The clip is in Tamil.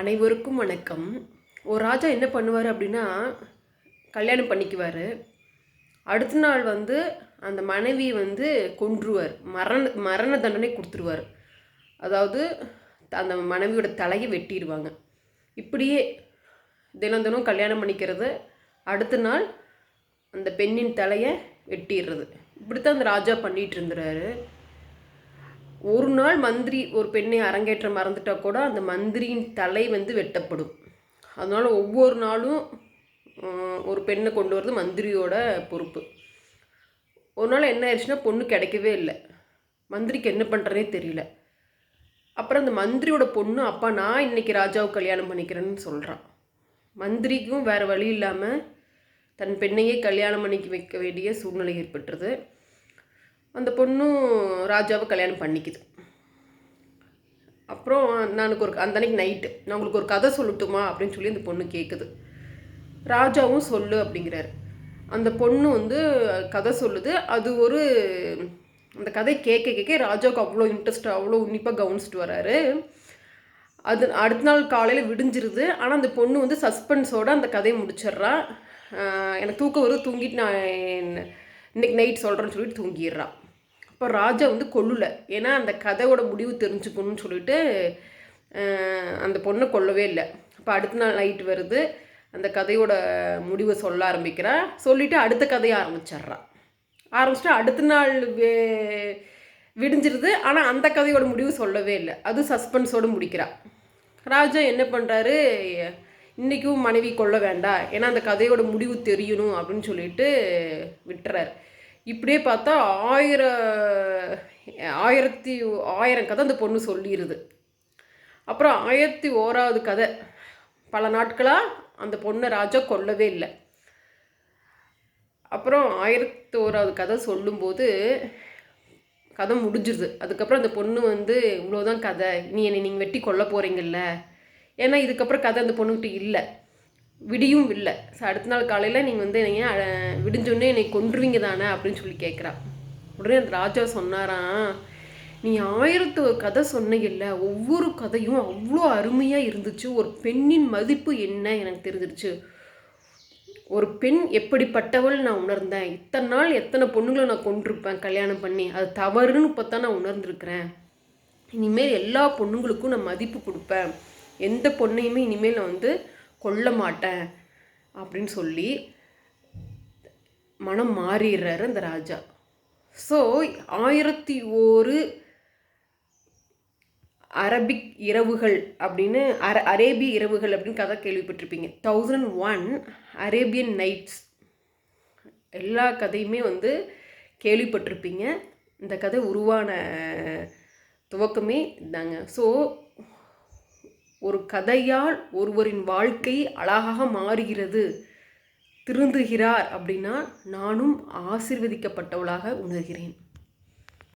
அனைவருக்கும் வணக்கம். ஒரு ராஜா என்ன பண்ணுவார் அப்படின்னா கல்யாணம் பண்ணிக்குவார். அடுத்த நாள் வந்து அந்த மனைவி வந்து கொன்றுவார். மரண மரண தண்டனை கொடுத்துருவார். அதாவது அந்த மனைவியோட தலையை வெட்டிடுவாங்க இப்படியே தினம் தினம் கல்யாணம் பண்ணிக்கிறது. அடுத்த நாள் அந்த பெண்ணின் தலையை வெட்டிடுறது. இப்படித்தான் அந்த ராஜா பண்ணிகிட்டு இருந்துறாரு. ஒரு நாள் மந்திரி ஒரு பெண்ணை அரங்கேற்ற மறந்துட்டால் கூட அந்த மந்திரியின் தலை வந்து வெட்டப்படும். அதனால் ஒவ்வொரு நாளும் ஒரு பெண்ணை கொண்டு வரது மந்திரியோட பொறுப்பு. ஒரு நாள் என்ன ஆயிடுச்சுன்னா பொண்ணு கிடைக்கவே இல்லை. மந்திரிக்கு என்ன பண்ணுறதே தெரியல. அப்புறம் அந்த மந்திரியோட பொண்ணு அப்பா நான் இன்னைக்கு ராஜாவை கல்யாணம் பண்ணிக்கிறேன்னு சொல்கிறான் மந்திரிக்கும் வேறு வழி இல்லாமல் தன் பெண்ணையே கல்யாணம் பண்ணிக்க வைக்க வேண்டிய சூழ்நிலை ஏற்பட்டுருது. அந்த பொண்ணும் ராஜாவை கல்யாணம் பண்ணிக்குது. அப்புறம் நானுக்கு ஒரு அந்த அன்னைக்கு நைட்டு நான் உங்களுக்கு ஒரு கதை சொல்லட்டுமா அப்படின்னு சொல்லி அந்த பொண்ணு கேட்குது ராஜாவும் சொல்லு அப்படிங்கிறாரு. அந்த பொண்ணு வந்து கதை சொல்லுது. அது ஒரு அந்த கதை கேட்க கேட்க ராஜாவுக்கு அவ்வளோ இன்ட்ரெஸ்ட் அவ்வளோ உன்னிப்பாக கவனிச்சிட்டு வராரு. அது அடுத்த நாள் காலையில் விடிஞ்சிருது. ஆனால் அந்த பொண்ணு வந்து சஸ்பென்ஸோட அந்த கதையை முடிச்சிடுறா. எனக்கு தூக்கம் வரும் தூங்கிட்டு நான் இன்னைக்கு நைட் சொல்கிறேன்னு சொல்லிட்டு தூங்கிடுறான் இப்போ ராஜா வந்து கொல்லலை. ஏன்னா அந்த கதையோட முடிவு தெரிஞ்சுக்கணும்னு சொல்லிட்டு அந்த பொண்ணை கொல்லவே இல்லை. அப்போ அடுத்த நாள் நைட் வருது. அந்த கதையோட முடிவை சொல்ல ஆரம்பிக்கிறா. சொல்லிவிட்டு அடுத்த கதையை ஆரம்பிச்சிட்றா. ஆரம்பிச்சுட்டு அடுத்த நாள் வே- விடிஞ்சிருது. ஆனால் அந்த கதையோட முடிவு சொல்லவே இல்லை. அது சஸ்பென்ஸோடு முடிக்கிறா. ராஜா என்ன பண்ணுறாரு இன்றைக்கும் மனைவி கொள்ள வேண்டாம். ஏன்னா அந்த கதையோட முடிவு தெரியணும் அப்படின்னு சொல்லிட்டு விட்டுறாரு. இப்படியே பார்த்தா ஆயிரம் ஆயிரத்தி ஆயிரம் கதை அந்த பொண்ணு சொல்லிடுது அப்புறம் ஆயிரத்தி ஓராவது கதை. பல நாட்களாக அந்த பொண்ணை ராஜா கொல்லவே இல்லை. அப்புறம் ஆயிரத்தி ஓராவது கதை சொல்லும்போது கதை முடிஞ்சிருது. அதுக்கப்புறம் அந்த பொண்ணு வந்து இவ்வளோதான் கதை. நீ என்னை நீங்கள் வெட்டி கொல்ல போகிறீங்கல்ல ஏன்னா இதுக்கப்புறம் கதை அந்த பொண்ணுக்கிட்ட இல்லை. விடியும் இல்லை. ஸோ அடுத்த நாள் காலையில் நீங்கள் வந்து என்னைய விடிஞ்சோடனே என்னை கொன்றுவீங்க தானே அப்படின்னு சொல்லி கேட்குறா உடனே அந்த ராஜா சொன்னாராம் நீ ஆயிரத்து கதை சொன்னீங்கல்ல ஒவ்வொரு கதையும் அவ்வளோ அருமையாக இருந்துச்சு. ஒரு பெண்ணின் மதிப்பு என்ன எனக்கு தெரிஞ்சிருச்சு. ஒரு பெண் எப்படிப்பட்டவள் நான் உணர்ந்தேன். இத்தனை நாள் எத்தனை பொண்ணுங்களை நான் கொண்டிருப்பேன் கல்யாணம் பண்ணி. அது தவறுன்னு இப்போ தான் நான் உணர்ந்திருக்கிறேன். இனிமேல் எல்லா பொண்ணுங்களுக்கும் நான் மதிப்பு கொடுப்பேன். எந்த பொண்ணையுமே இனிமேல் நான் வந்து கொல்ல மாட்டேன் அப்படின்னு சொல்லி மனம் மாறிடுறாரு அந்த ராஜா. ஸோ ஆயிரத்தி ஓரு அரபிக் இரவுகள் அப்படின்னு அர அரேபிய இரவுகள் அப்படின்னு கதை கேள்விப்பட்டிருப்பீங்க. தௌசண்ட் ஒன் அரேபியன் நைட்ஸ் எல்லா கதையுமே வந்து கேள்விப்பட்டிருப்பீங்க. இந்த கதை உருவான துவக்கமே இதாங்க. ஸோ ஒரு கதையால் ஒருவரின் வாழ்க்கை அழகாக மாறுகிறது. திருந்துகிறார் அப்படின்னா நானும் ஆசிர்வதிக்கப்பட்டவளாக உணர்கிறேன்.